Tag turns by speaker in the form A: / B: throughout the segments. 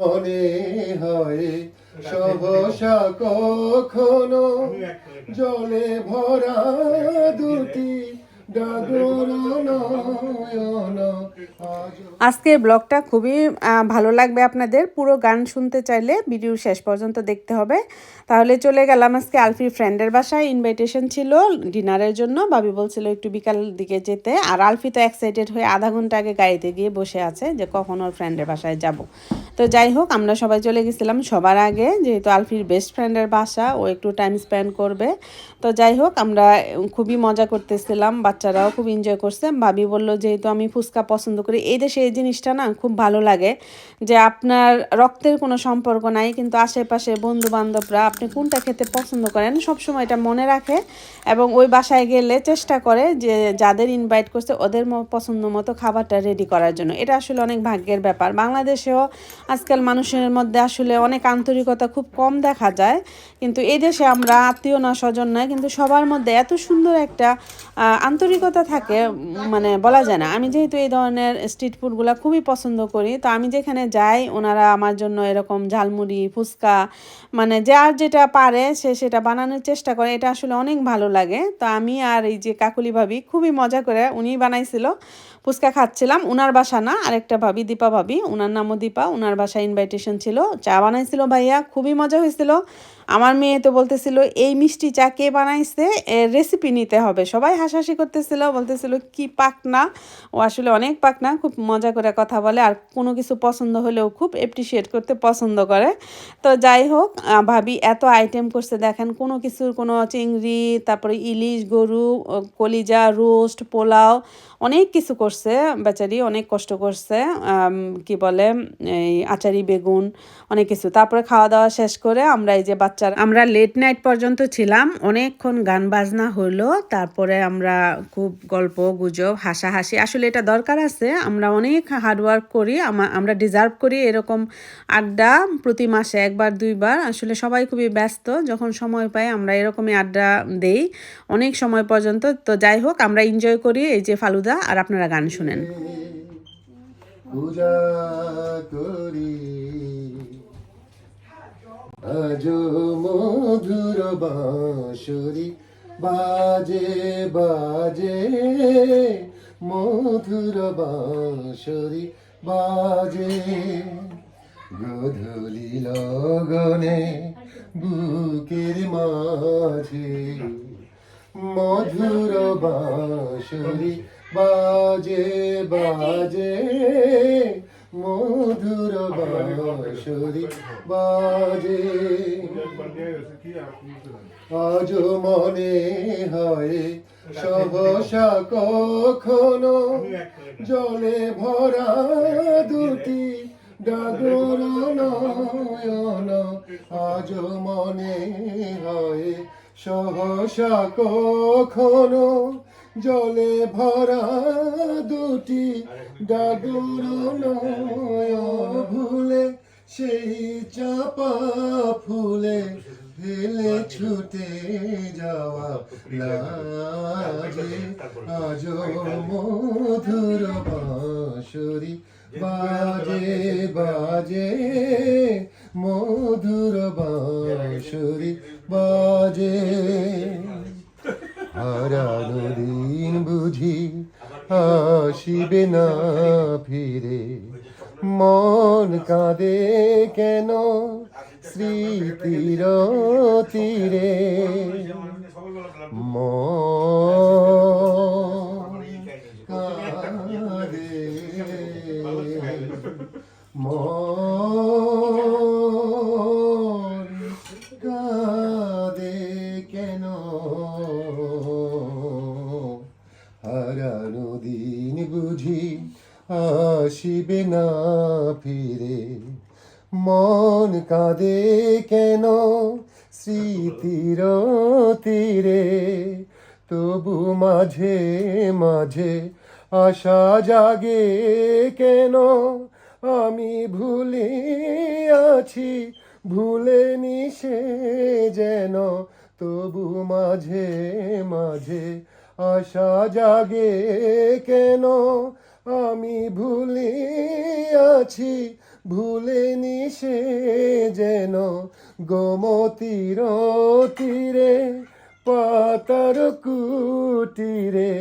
A: মনে হয় সহসা কখনো জলে ভরা দুটি ডাগর আজ
B: আজকের ব্লগটা খুবই ভালো লাগবে আপনাদের। পুরো গান শুনতে চাইলে ভিডিও শেষ পর্যন্ত দেখতে হবে। তাহলে চলে গেলাম আজকে আলফির ফ্রেন্ডের বাসায়। ইনভাইটেশন ছিল ডিনারের জন্য। ভাবি বলছিল একটু বিকাল দিকে যেতে। আর আলফি তো এক্সাইটেড হয়ে আধা ঘণ্টা আগে গাড়িতে গিয়ে বসে আছে যে কখন ওর ফ্রেন্ডের বাসায় যাব। তো যাই হোক, আমরা সবাই চলে গেছিলাম সবার আগে। যেহেতু আলফির বেস্ট ফ্রেন্ডের বাসা, ও একটু টাইম স্পেন্ড করবে। তো যাই হোক, আমরা খুবই মজা করতেছিলাম। বাচ্চারাও খুব এনজয় করছে। ভাবি বলল, যেহেতু আমি ফুচকা পছন্দ করি, এই দেশে এই জিনিসটা না খুব ভালো লাগে যে আপনার রক্তের কোনো সম্পর্ক নাই, কিন্তু আশেপাশে বন্ধু বান্ধবরা আপনি কোনটা খেতে পছন্দ করেন সবসময় এটা মনে রাখে এবং ওই বাসায় গেলে চেষ্টা করে যে যাদের ইনভাইট করছে ওদের পছন্দ মতো খাবারটা রেডি করার জন্য। এটা আসলে অনেক ভাগ্যের ব্যাপার। বাংলাদেশেও আজকাল মানুষের মধ্যে আসলে অনেক আন্তরিকতা খুব কম দেখা যায়, কিন্তু এই দেশে আমরা আত্মীয় না, স্বজন নয় কিন্তু সবার মধ্যে এত সুন্দর একটা আন্তরিকতা থাকে মানে বলা যায় না। আমি যেহেতু এই ধরনের স্ট্রিট ফুডগুলো খুবই পছন্দ করি। তো আমি যেখানে যাই, ওনারা আমার জন্য এরকম ঝালমুড়ি, ফুচকা মানে যার যেটা পারে সে সেটা বানানোর চেষ্টা করে। এটা আসলে অনেক ভালো লাগে। তো আমি আর এই যে কাকুলি ভাবি খুবই মজা করে উনি বানাইছিল। ফুচকা খাচ্ছিলাম, উনার বাসা না, আরেকটা ভাবি, দীপা ভাবি, উনার নামও দীপা, উনার বাসায় ইনভাইটেশন ছিল, চা বানাইছিল ভাইয়া, খুবই মজা হয়েছিল। আমার মেয়ে তো বলতেছিল, এই মিষ্টি চা কে বানাইছে? এর রেসিপি নিতে হবে। সবাই হাসাহাসি করতেছিল, বলতেছিল, কি পাক না ও আসলে অনেক পাক না খুব মজা করে কথা বলে, আর কোনো কিছু পছন্দ হলেও খুব এপ্রিসিয়েট করতে পছন্দ করে। তো যাই হোক ভাবি এত আইটেম করছে, দেখেন, কোনো কিছুর কোনো চিংড়ি, তারপরে ইলিশ, গরু কলিজা, রোস্ট, পোলাও, অনেক কিছু করছে। বেচারি অনেক কষ্ট করছে কি বলে, এই আচারি, বেগুন, অনেক কিছু। তারপরে খাওয়া দাওয়া শেষ করে আমরা এই যে বাচ্চার আমরা লেট নাইট পর্যন্ত ছিলাম, অনেকক্ষণ গান বাজনা হলো, তারপরে আমরা খুব গল্প, গুজব, হাসাহাসি, আসলে এটা দরকার আছে, আমরা অনেক হার্ডওয়ার্ক করি আমরা ডিজার্ভ করি এরকম আড্ডা প্রতি মাসে একবার, দুইবার। আসলে সবাই খুবই ব্যস্ত, যখন সময় পাই আমরা এরকমই আড্ডা দেই, অনেক সময় পর্যন্ত। তো যাই হোক, আমরা এনজয় করি এই যে ফালুদা, আর আপনারা গান শুনেন।
A: পূজা করি, আজ মধুর বাজে বাজে, মধুর বাঁশরি বাজে। গধূলি লগনে বুকের মাঝে মধুর বাঁশরি বাজে বাজে মধুর বাঁশরি বাজে আজ মনে হয় সহসা কখনো জলে ভরা দুটি ডাগর নয়ন। আজ মনে হয় সহসা কখনো জলে ভরা দুটি নয়ন ভুলে, সেই চাপা ফুলে ফেলে ছুটে যাওয়া লাজে আজ মধুর বাঁশরি বাজে বাজে, মধুর বাঁশরি বাজে। হারানো দিন বুঝি আসিবে না ফিরে। মন কাঁদে কেন স্মৃতির তীরে মন আসিবে না ফিরে। মন কাঁদে কেন স্মৃতির তীরে তবু মাঝে মাঝে আশা জাগে কেন? আমি ভুলে আছি, ভুলে নিশে যেন। তবু মাঝে মাঝে আশা জাগে কেন? আমি ভুলে আছি ভুলেনি সে যেন গোমতীর তীরে পাতার কুটিরে।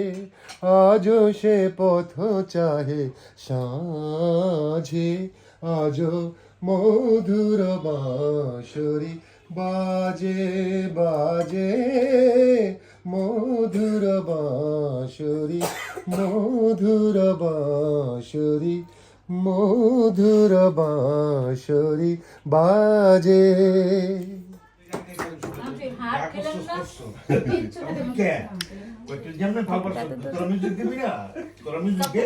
A: আজ সে পথ চাহে সাঝে আজ মধুর বাঁশরি বাজে বাজে। মধুর বাঁশরি মধুর বাঁশরি মধুর বাঁশরি বাজে
C: কে? ওই তুই যেমন ভাবছ, তোরা music দিবি না? তোরা music দে।